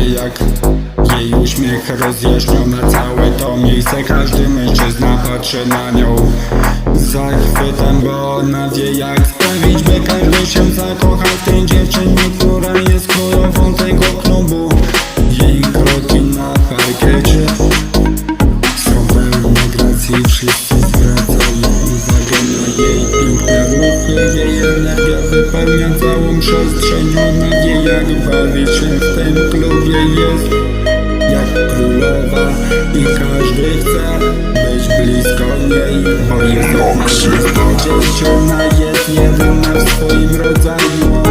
jak jej uśmiech rozjaśnione całe to miejsce Każdy mężczyzna patrzy na nią. Zachwytem go ona wie jak sprawić by każdy się zakochał w tej dziewczynie Która jest królową tego klubu. Jej kroki na parkiecie Są pełne gracji, wszyscy zwracają uwagę na jej piękne ruchy Jej Zapełnia całą przestrzeń Ona wie jak bawić się w tym klubie Jest. Jak królowa I każdy chce być blisko niej. Bo jest ona jest Ona jest jedyna w swoim rodzaju.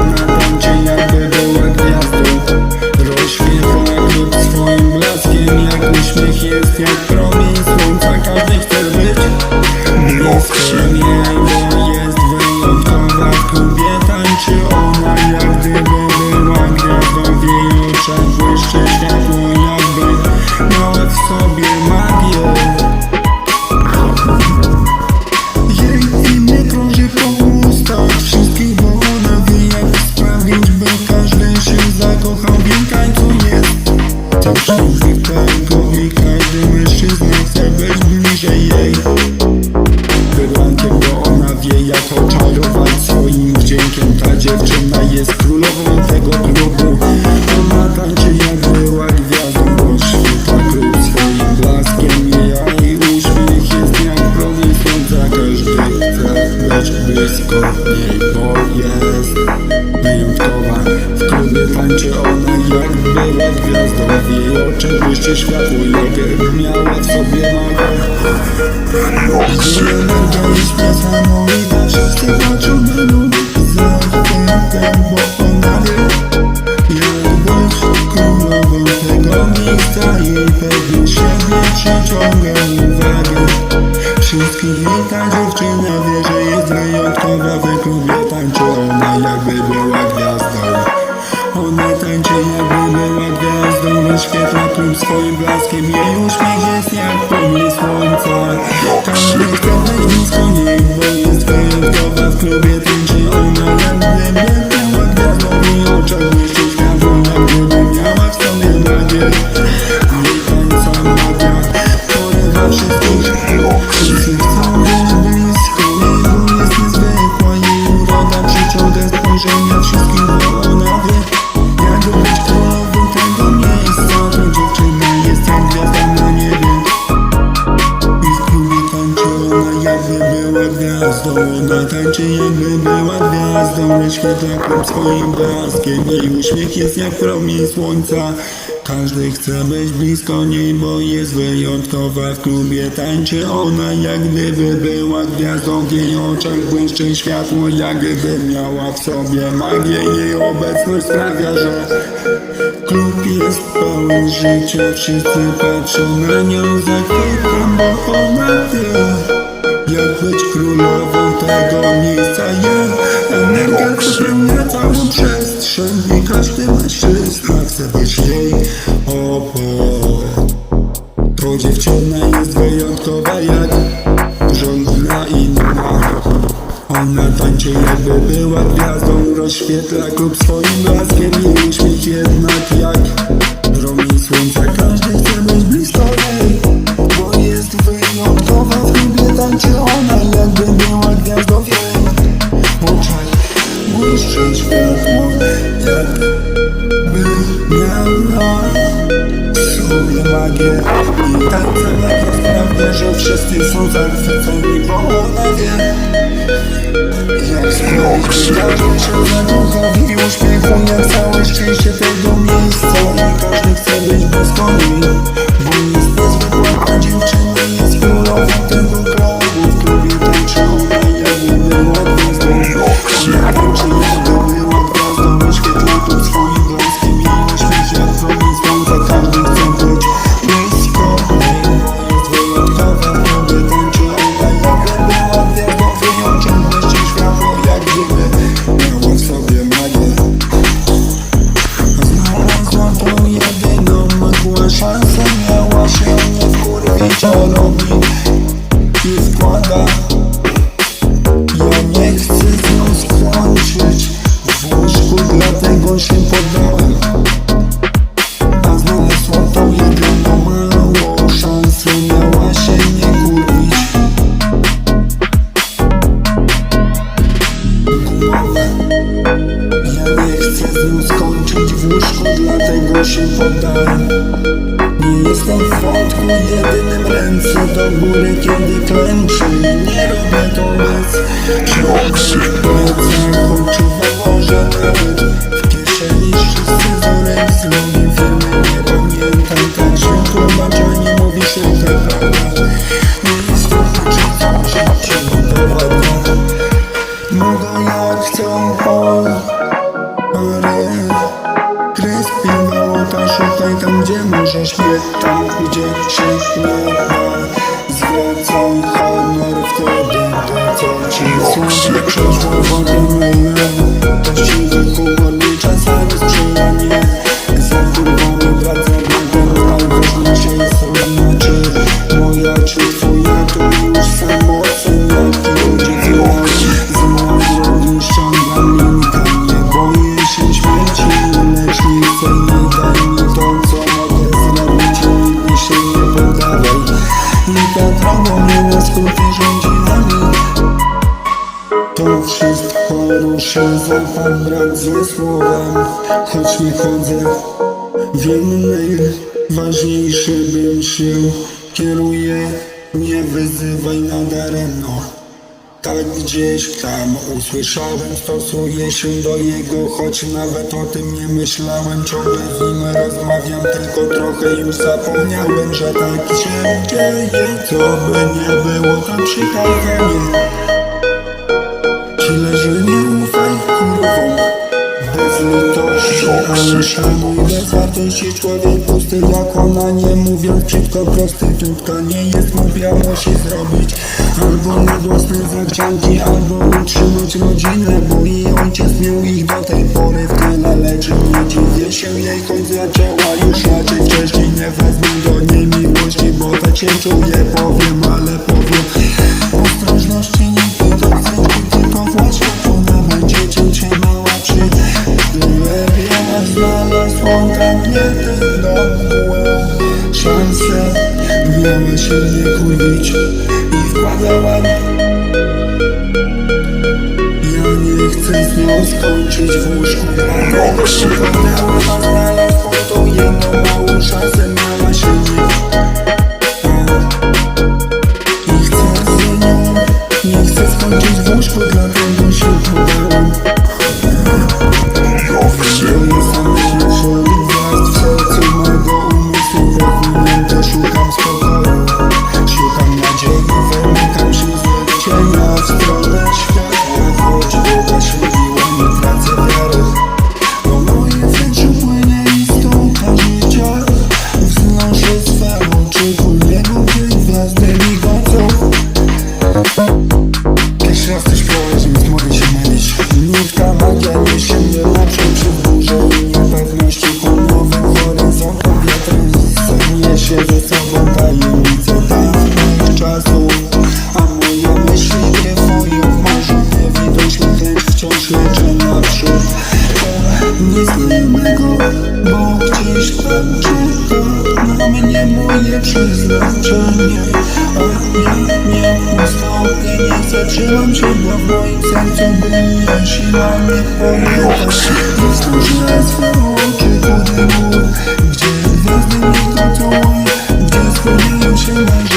miejsca pewnie siebie się ciągle i wady Wszystkich dziewczyna wie cały świat tak latam swoim blaskiem Jej uśmiech jest jak promień słońca. Każdy chce być blisko niej, bo jest wyjątkowa. W klubie tańczy ona jak gdyby była gwiazdą. W jej oczach błyszczy światło jak gdyby miała w sobie magię. Jej obecność sprawia, że klub jest pełen życia. Wszyscy patrzą na nią zachwytem, bo ona wie jak być królową tego miejsca Wszyscy są zachwyceni, bo ona wie Jak smok przyjadą się na długo i uśmiechu na całe szczęście tego miejsca. I każdy chce być bez koni Bo jest niezwykła, a dziewczyna jest królową tego Wieczorą nie składa Ja nie chcę z nią skończyć W łóżku dlatego się podałem W wątku jedynym ręce do góry, kiedy klęczę I nie robię to bez plecach Poczuwam może nawet w kieszeni Wszyscy worek z gdzie możesz nie Tam gdzie się nie ma. Zwracaj honor wtedy to co ci przeszło wodę mylę Właściwy humor mi czasami sprzyja nie Za kurwami brat za bratem Najważniejsze jest równa czy moja czy twoja To już samo Jaki ludzie wyłoni Z mojej drogi ściągam linka Nie boję się śmierci Lecz nie chcę chodzę w innej Ważniejszy bym się kieruje. Nie wyzywaj nadaremno tak gdzieś tam usłyszałem, stosuję się do jego Choć nawet o tym nie myślałem. Ciągle z nim rozmawiam, tylko trochę już zapomniałem Że tak się dzieje, co by nie było to przykazanie Ci leży nie ufaj kurwom Bez litości, ale szanuj Bez wartości człowiek pusty jak ona Nie mówiąc brzydko prostytutka Nie jest głupia, musi zrobić. Albo miłosne zachcianki Albo utrzymać rodzinę Bo jej ojciec miał ich do tej pory w tyle Lecz nie dziwię się jej choć zaczęła już raczej Wcześniej. Nie wezmę do niej miłości Bo tak się czuję, powiem, ale powiem. Ostrożności nie pytaj, tylko właśnie ona będzie cię trzymała mnie ten dom Szansę miała się nie kurwić i wkładała Ja nie chcę z nią skończyć w łóżku Dlatego się poddała, a znalazł po tą jedną małą szansę spełniają się marzenia,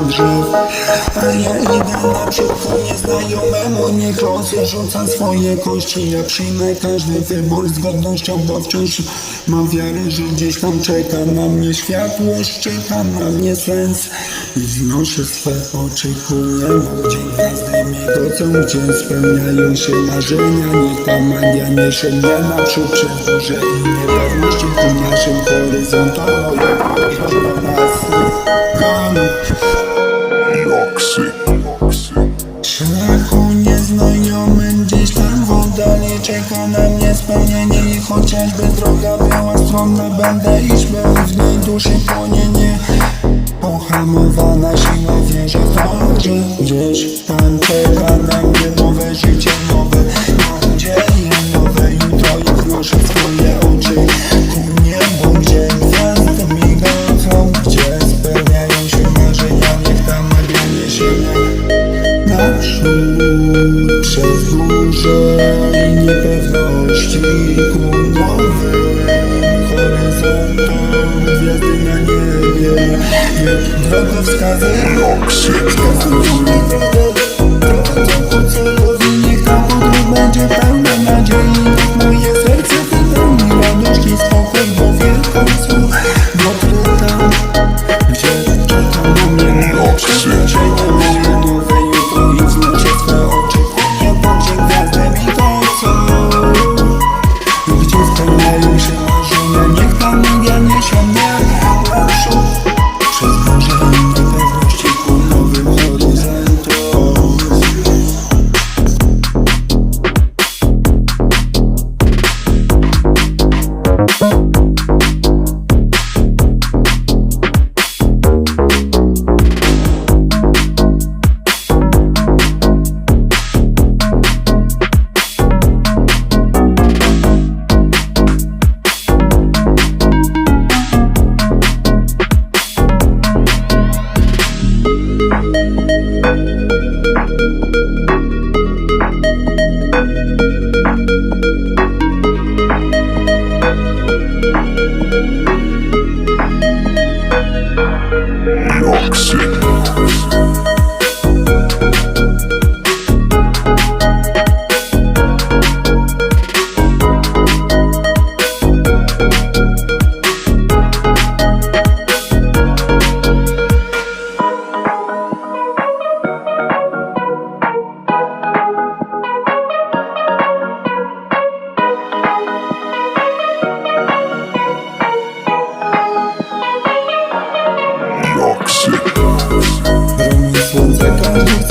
drzew A ja idę naprzód ku nieznajomemu. Niech losy rzuca swoje kości. Ja przyjmę każdy wybór z godnością Bo wciąż mam wiarę, że gdzieś tam czeka na mnie światłość. Czeka na mnie sens. I wznoszę swe oczy ku niemu. Gdzie gwiazdy migocą, gdzie spełniają się marzenia. Niech ta magia niesie mnie naprzód przez burze i niepewności ku naszym horyzontom Jak nas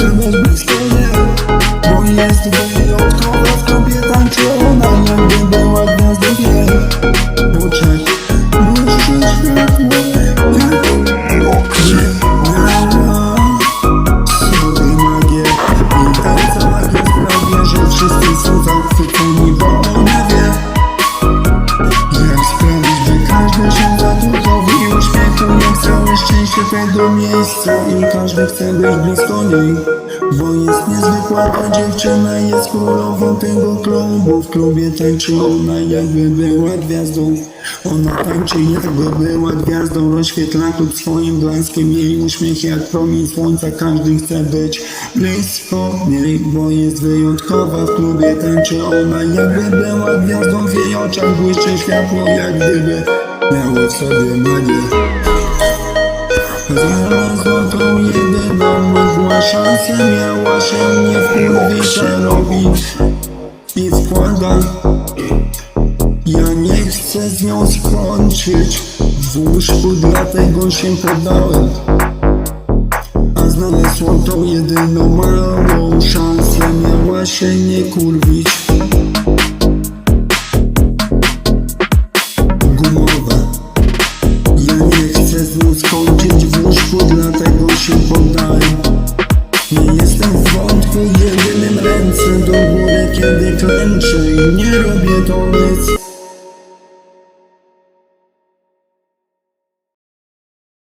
każdy chce być każdy chce być blisko niej. Bo jest niezwykła ta dziewczyna Jest królową tego klubu. W klubie tańczy ona jakby była gwiazdą. Ona tańczy jakby była gwiazdą. Rozświetla klub swoim blaskiem Jej uśmiech jak promień słońca. Każdy chce być blisko niej Bo jest wyjątkowa. W klubie tańczy ona Jakby była gwiazdą. W jej oczach błyszczy światło Jak gdyby miało w sobie magię Znalazła tą jedyną mgła szansę Miała się nie wkurwić, a robić i wkłada Ja nie chcę z nią skończyć W łóżku dlatego się poddałem A znalazła tą jedyną małą szansę Miała się nie kurwić jedynym ręce